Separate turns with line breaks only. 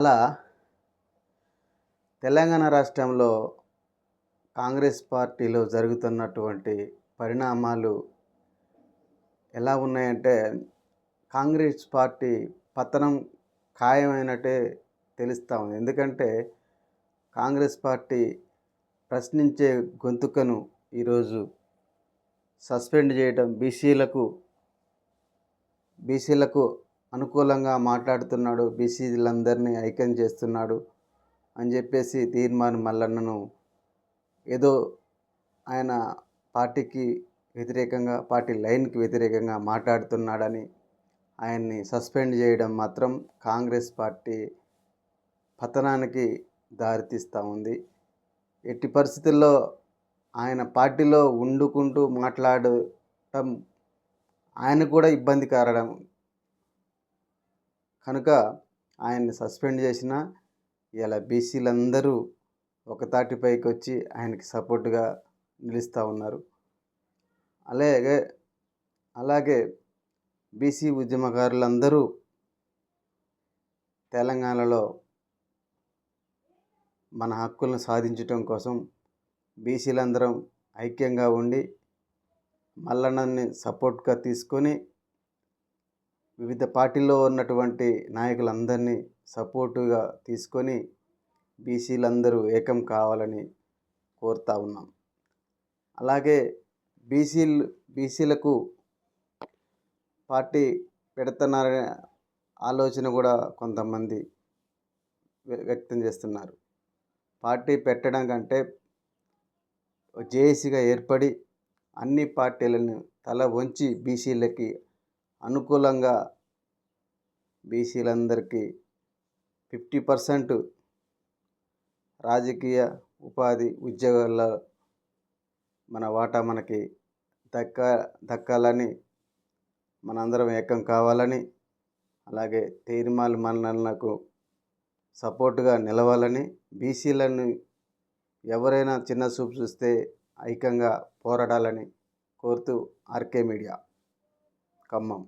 అలా తెలంగాణ రాష్ట్రంలో కాంగ్రెస్ పార్టీలో జరుగుతున్నటువంటి పరిణామాలు ఎలా ఉన్నాయంటే కాంగ్రెస్ పార్టీ పతనం ఖాయమైనట్టే తెలుస్తూ ఉంది. ఎందుకంటే కాంగ్రెస్ పార్టీ ప్రశ్నించే గొంతుకను ఈరోజు సస్పెండ్ చేయడం బీసీలకు బీసీలకు అనుకూలంగా మాట్లాడుతున్నాడు బీసీలందరినీ ఐక్యం చేస్తున్నాడు అని చెప్పేసి తీర్మాన్ మల్లన్నను ఏదో ఆయన పార్టీకి వ్యతిరేకంగా పార్టీ లైన్కి వ్యతిరేకంగా మాట్లాడుతున్నాడని ఆయన్ని సస్పెండ్ చేయడం మాత్రం కాంగ్రెస్ పార్టీ పతనానికి దారితీస్తూ ఉంది. ఎట్టి పరిస్థితుల్లో ఆయన పార్టీలో వండుకుంటూ మాట్లాడటం ఆయన కూడా ఇబ్బంది కారడం కనుక ఆయన్ని సస్పెండ్ చేసిన ఇలా బీసీలందరూ ఒక తాటిపైకి వచ్చి ఆయనకి సపోర్టుగా నిలుస్తూ ఉన్నారు. అలాగే అలాగే బీసీ ఉద్యమకారులందరూ తెలంగాణలో మన హక్కులను సాధించటం కోసం బీసీలందరం ఐక్యంగా ఉండి మల్లన్నని సపోర్ట్గా తీసుకొని వివిధ పార్టీల్లో ఉన్నటువంటి నాయకులందరినీ సపోర్టుగా తీసుకొని బీసీలందరూ ఏకం కావాలని కోరుతా ఉన్నాం. అలాగే బీసీలు బీసీలకు పార్టీ పెడుతున్నారనే ఆలోచన కూడా కొంతమంది వ్యక్తం చేస్తున్నారు. పార్టీ పెట్టడం కంటే జేఏసీగా ఏర్పడి అన్ని పార్టీలను తల వంచి బీసీలకి అనుకూలంగా బీసీలందరికీ ఫిఫ్టీ పర్సెంట్ రాజకీయ ఉపాధి ఉద్యోగాల్లో మన వాటా మనకి దక్క దక్కాలని మనందరం ఏకం కావాలని అలాగే తీర్మాల మన్నలకు సపోర్టుగా నిలవాలని బీసీలను ఎవరైనా చిన్న చూపు చూస్తే ఐక్యంగా పోరాడాలని కోరుతూ ఆర్కే మీడియా. ఖమ్మం